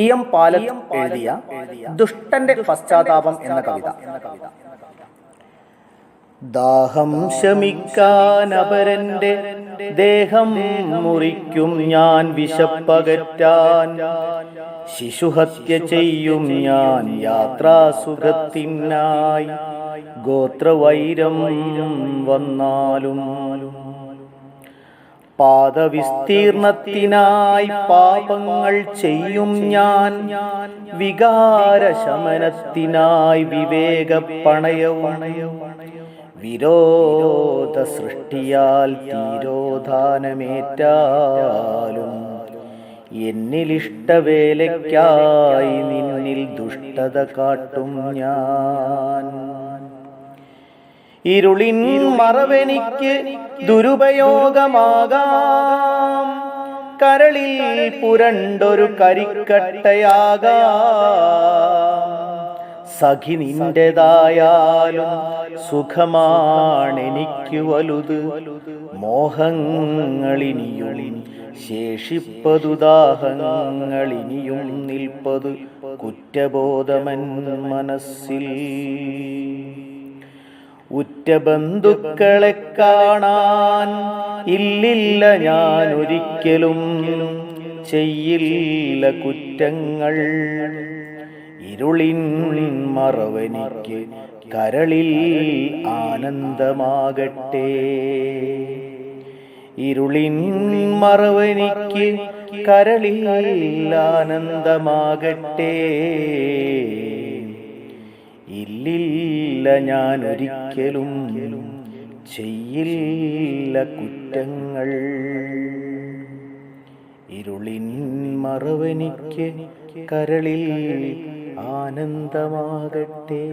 E M പാലം എഴുതിയ ദുഷ്ടന്റെ പശ്ചാത്താപം എന്ന കവിത. ദാഹം ശമിക്കാൻ അപരന്റെ ദേഹം മുറിക്കും ഞാൻ വിശപ്പകറ്റാൻ. ശിശുഹത്യ ചെയ്യും ഞാൻ യാത്രാസുഖത്തിനായി. ഗോത്രവൈരം വന്നാലും പാദവിസ്തീർണത്തിനായി പാപങ്ങൾ ചെയ്യും ഞാൻ. വികാരശമനത്തിനായി വിവേകപ്പണയവും വിരോധ സൃഷ്ടിയാൽ തീരോധാനമേറ്റാലും എന്നിലിഷ്ടവേലയ്ക്കായി നിന്നിൽ ദുഷ്ടത കാട്ടും ഞാൻ. ഇരുളിൻ മറവെനിക്ക് ദുരുപയോഗമാകാം. കരളിൽ പുരണ്ടൊരു കരിക്കട്ടയാകാം. സഖി നിന്റേതായാലും സുഖമാണെനിക്ക് വലുത്. മോഹങ്ങളിനിയും ശേഷിപ്പതുദാഹങ്ങളിനിയും നിൽപ്പത് കുറ്റബോധമൻ മനസ്സിൽ. ഉറ്റ ബന്ധുക്കളെ കാണാൻ ഇല്ലില്ല ഞാൻ ഒരിക്കലും ചെയ്യില്ല കുറ്റങ്ങൾ. ഇരുളിൻ മറവനിക്ക് കരളിൽ ആനന്ദമാകട്ടെ. ഇരുളിൻ മറവനിക്ക് കരളിൽ ആനന്ദമാകട്ടെ. ഇല്ലില്ല ഞാൻ ഒരിക്കലും ചെയ്യില്ല കുറ്റങ്ങൾ. ഇരുളിൻ മറവനിക്ക് കരളിൽ ആനന്ദമാകട്ടെ.